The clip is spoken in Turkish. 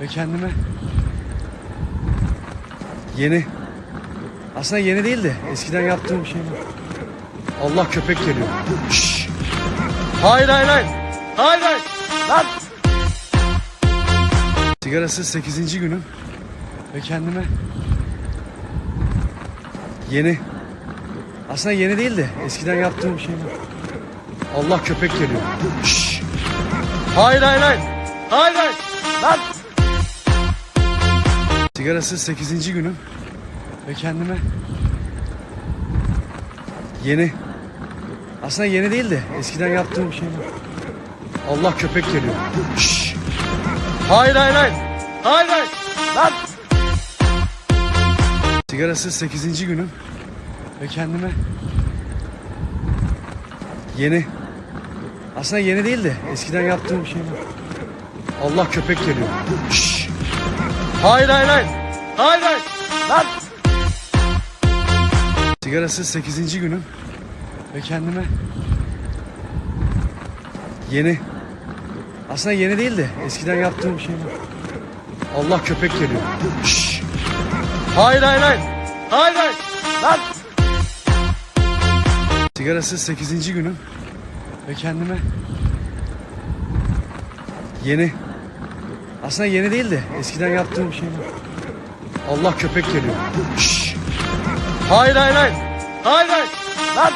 ve kendime yeni aslında yeni değil de eskiden yaptığım şey. Allah köpek geliyor. Şşş. Hayır hayır hayır. Hayır hayır. Lan. Sigarasız 8. günüm ve kendime yeni aslında yeni değil de eskiden yaptığım şey. Allah köpek geliyor. Şşş. Hayır hayır hayır. Hayır hayır. Lan. Sigarasız 8. günüm ve kendime yeni aslında yeni değil de eskiden yaptığım şey var. Allah köpek geliyor. Şşş. Hayır hayır hayır. Hayır hayır. Lan. Sigarasız 8. günüm ve kendime yeni aslında yeni değil de eskiden yaptığım şey var. Allah köpek geliyor. Şşş. Hayır hayır hayır. Hayır hayır. Lan. Sigarasız 8. günüm ve kendime yeni aslında yeni değil de eskiden yaptığım şey var. Allah köpek geliyor. Şşş. Hayır hayır hayır. Hayır hayır. Lan. Sigarasız 8. günüm ve kendime yeni aslında yeni değil de eskiden yaptığım şey. Allah köpek geliyor. Şşş. Hayır hayır hayır. Hayır hayır. Lan.